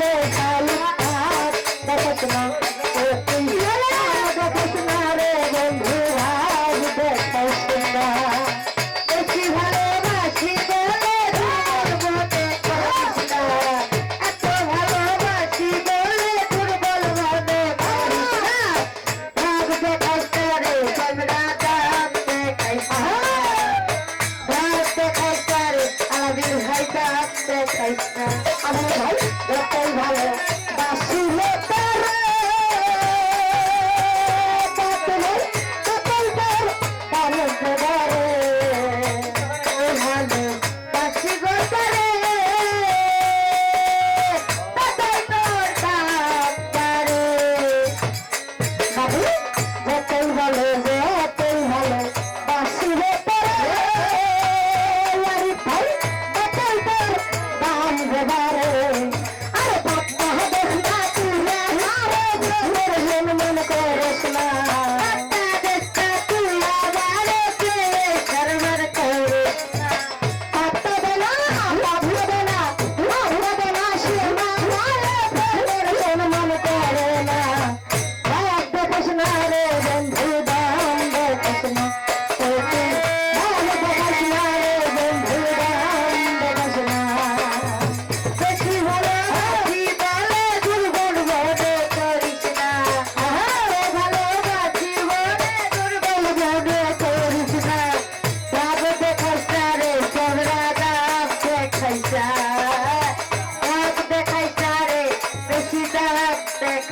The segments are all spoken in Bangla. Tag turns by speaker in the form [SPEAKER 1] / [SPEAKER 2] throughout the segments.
[SPEAKER 1] রে কালা আর দেখত না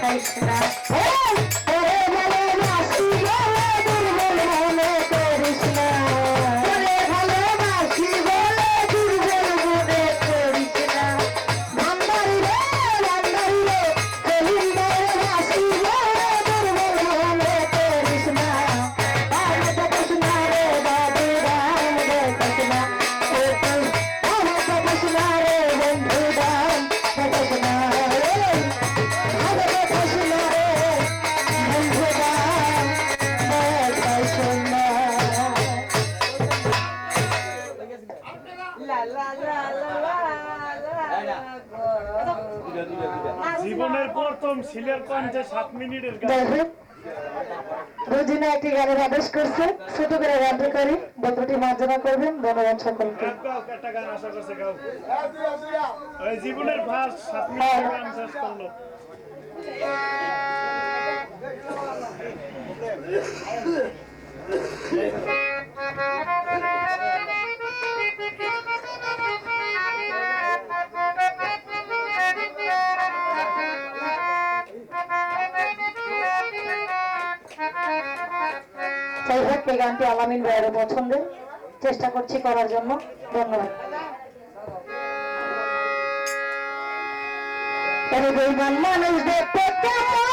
[SPEAKER 1] Krishna. রোজিনা একটি গানের আদেশ করছে ছোট করে গানটি করি বন্ধুটি মার্জনা করবেন ধন্যবাদ সকলকে।
[SPEAKER 2] জীবনের ভার সাত মিনিট হ্যাঁ। শেষ করল।
[SPEAKER 1] যাই হোক এই গানটি আলামিন ভাইয়ের পছন্দের। চেষ্টা করছি করার জন্য। ধন্যবাদ। মানুষ দেখতে